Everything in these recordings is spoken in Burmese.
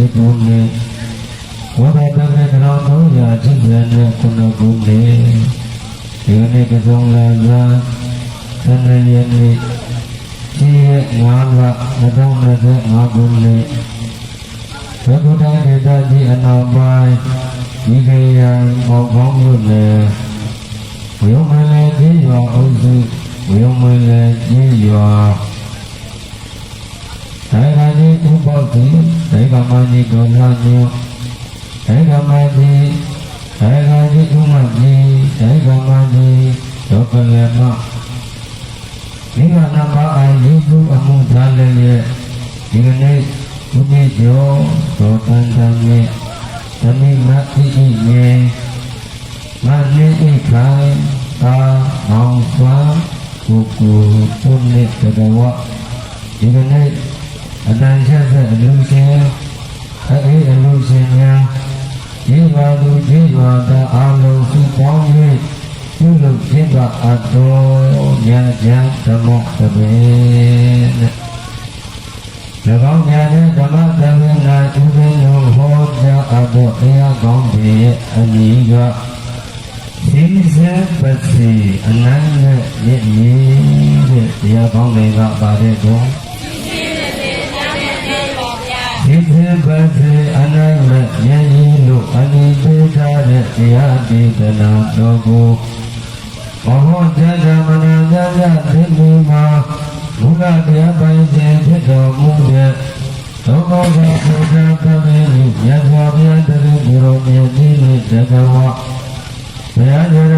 နဲ့ဒီကုနှစ်ဝဘကက1380ခုနှစ်ခုနှစ်ဒီနေ့ကဆုံးလာသာသန္နရက်နေ့ဒီရက်5လ2025ခုနှစ်ဘုရားဒေသကြီးအနောက်ပိုင်းဒီကေယံပေါကောင်းမြို့နယ်ဝယုံမလည်းကြီးရွာအုပ်စုဝယုံမလည်းကြီးရွာ ဒါကကြီးဥပ္ပောတိဒေကမကြီးဒုလမျိုးဒေကမကြီးဒေကကြီးဥမကြီးဒေကမကြီးဒုက္ခလေမဒီကနမအာယုစုအမှုသားလည်းရဲ့ဒီကနေ့ဘုရားကျော်သောတန်တန်ရဲ့ဓမ္မိမတိဣယေမနိဣခိုင်သာအောင်စွာကုကုပုဏ္ဏတတဝဒီကနေ့ အတန်ချက်ဆက်အလူရှင်အေးအလူရှင်များဒီပါသူဒီပါသာအာလုံးစုပေါင်း၍ပြုလုပ်ခြင်းကအတော်ဉာဏ်ဉာဏ်ဓမ္မတပင်နဲ့၎င်းဉာဏ်နဲ့ဓမ္မတပင်နာသူပင်တို့ဟောကြားအပ်သောတရားကောင်းတွေရဲ့အမိကသီဇပတိအနန္တရဲ့ရည်ရည်တဲ့တရားကောင်းတွေကပါတဲ့ကော ဒီသေပတိအနန္တဉာဏ်ကြီးလို့အနိပေထားတဲ့တရားဒေသနာတော်ကိုဘဝတရားမနာကြကြသိနေမှာဘုရားတရားပိုင်ခြင်းဖြစ်တော်မူတဲ့သောဘောဂဘုရားကမေယမြတ်စွာဘုရားတည်းကိုရောမြတ်ကြီးနဲ့တကဝဘုရားရဏ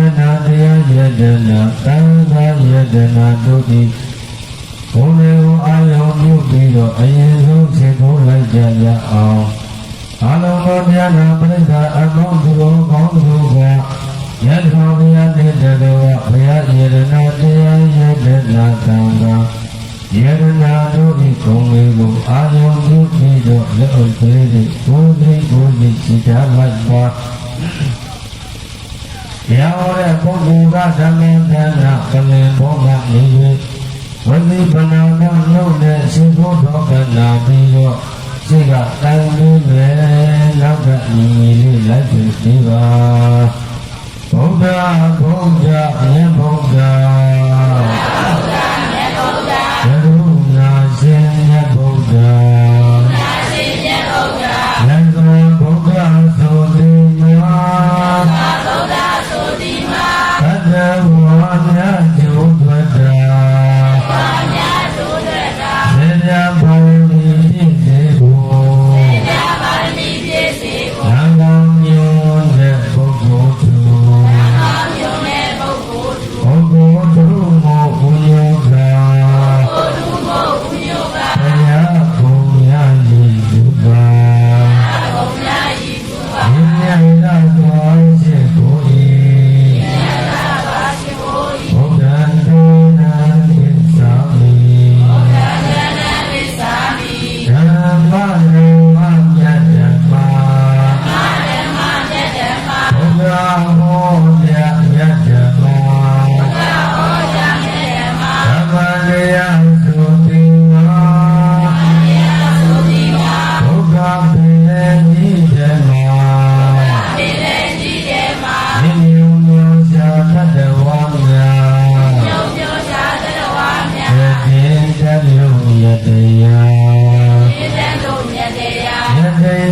တရားယတနာသံဃာယတနာတို့သည် ဘုံတွေကိုအာရုံပြုပြီးတော့အရင်ဆုံးသင်ဖို့လိုက်ကြရအောင်အာလုံးသောတရားနာပရိသတ်အကောင်းသူတော်ကောင်းသူတို့ကယတ္ထာဘုရားတည်းတတော်ဘုရားယေရနာတရားယေတနာသံဃာယေရနာတို့ဤဂုံတွေကိုအာရုံပြုပြီးတော့လက်အုပ်ကလေးတွေကိုယ်သိကိုယ်သိစိတ်ထားလိုက်ပါတရားဟောတဲ့ပုဂ္ဂိုလ်ကဓမ္မသံဃာကလင်ဘောကနေ၍ ဝိသိပနာမလို့နဲ့ရှင်ဘုတော်ကနာပြီးတော့စိတ်ကတန်ပြီးလေနောက်ကညီညီလေးလိုက်ပြီးဒီပါဘုရားဘုရားအရင်ဘုရားဘုရား တ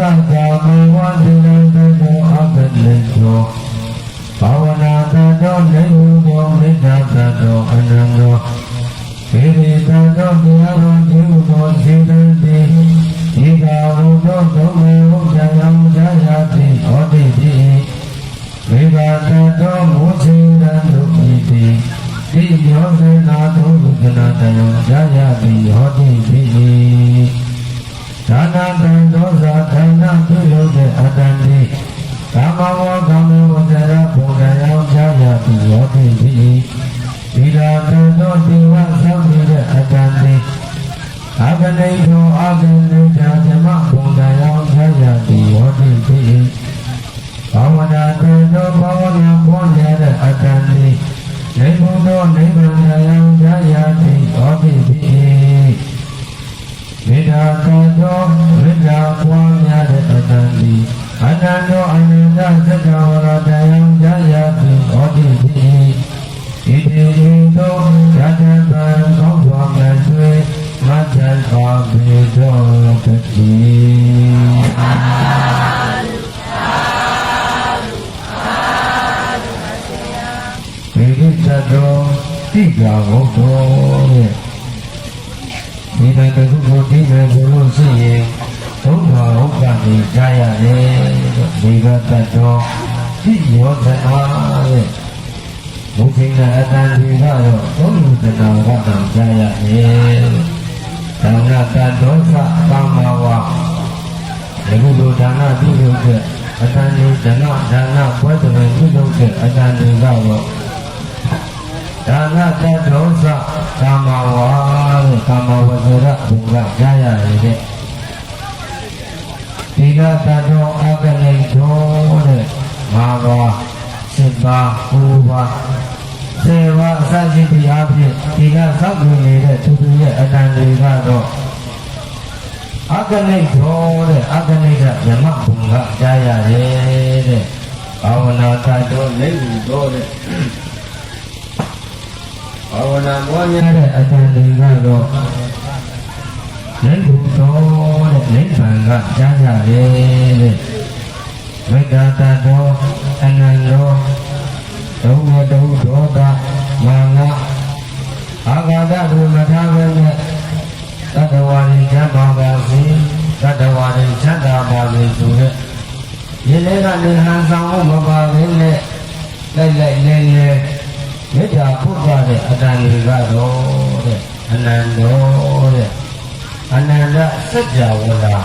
ဝတိရတတောအပတိတောဘာဝနာတတောနေဟုသောမေတ္တာတတောအနန္တောေရိတံသောတရားတော်ဒီဟုသောစေတသိဒီကာဟုသောသုံးမေဥဒ္ဒယံဇာယတိဟောတိတိဝိဘာတသောမုစေရံဒုပိတိတိယောစေနာသောဘုဒ္ဓနာတယံဇာယတိဟောတိတိ ဒါနတံသောဇာခန္ဓာပြုလုပ်တဲ့အတ္တတိကာမဝကာမေဝတရဘုဒ္ဓယံဇာယတိဟောတိတိဒီရာတန်သောဒီဝသောက်ရတဲ့အတန်တိအကနိသောအကနိတာဓမ္မဘုံတရားဆရာတိယောတိတိဘာဝနာတန်သောဘာဝနာပေါ်ရတဲ့အတန်တိနေဘုသောနိဗ္ဗာန်တရားဆရာတိယောတိတိမေတ္တာတန်သောမေတ္တာပွားများတဲ့အတန်တိအနန္တောအနန္တသက္ကဝရတရားဆရာတိယောတိတိဣတိပိသောယတပံသောဘဝမြတ်ဆွေမတ္တသောဘေသောတတိ န်တခုကိုဒီမဲ့ဘုလို့ရှိရင်ဘုရားဟုတ်ကနေကြားရတယ်ဒီကတတ်တော်တိယောသနာတဲ့ဘုခိနာအတန်ဒီကတော့သုံးလူတနာကတော့ကြားရတယ်။ဒါနတဒောသကာမဝဒီလိုလိုဒါနပြုလုပ်တဲ့အတန်ဒီဒနာဒါနပွဲတော်ပြုလုပ်တဲ့အတန်ဒီကတော့ ဒါနတဒောသကာမဝတဲ့ကာမဝဇရဘုရားကြားရတယ်တဲ့ဒီကတတောအကလိတောတဲ့မာဘောစိတ်ပါဟူပါစေဝအစရှိသည့်အဖြစ်ဒီကသောက်ဝင်နေတဲ့သူသူရဲ့အတန်တွေကတော့အကလိတော်တဲ့အကလိကယမဘုံကကြားရတယ်တဲ့ဘာဝနာတတော်လက်ယူတော်တဲ့ ဘာဝနာပွားများတဲ့အတန်တွေကတော့လက်ယူတော်တဲ့လက်ခံကကြားရတယ်တဲ့ဝိဒါတတော်အနန္တောဒုဝတုဒောတာမာနအာဂါဒဘုမထာဘဲနဲ့တတဝါရိချမ်းသာပါစေတတဝါရိချမ်းသာပါစေဆိုတဲ့ဒီလေးကနေဟန်ဆောင်ဖို့မပါဘဲနဲ့လိုက်လိုက်လဲလဲ မေတ္တာပုဒ်ပါတဲ့အတန်တွေကတော့တဲ့အနန္တောတဲ့အနန္တစัจ java ဝလာ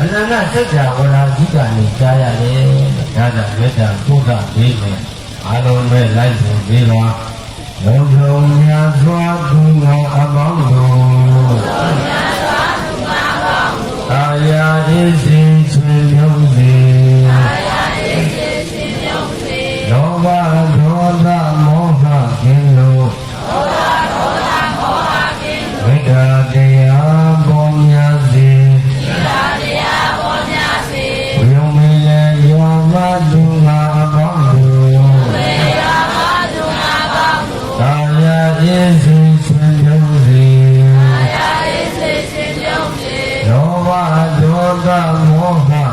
အနန္တစัจ java ဝလာဇိကနေကြားရတယ်ဒါကြောင့်မေတ္တာပုဒ်တာပြီးမယ်အလုံးမဲ့လိုက်ဆိုပြီးပါဘုံဘုံများစွာသူငါအပေါင်းတို့အာယာဣစီဆွေမျိုး ဒေါ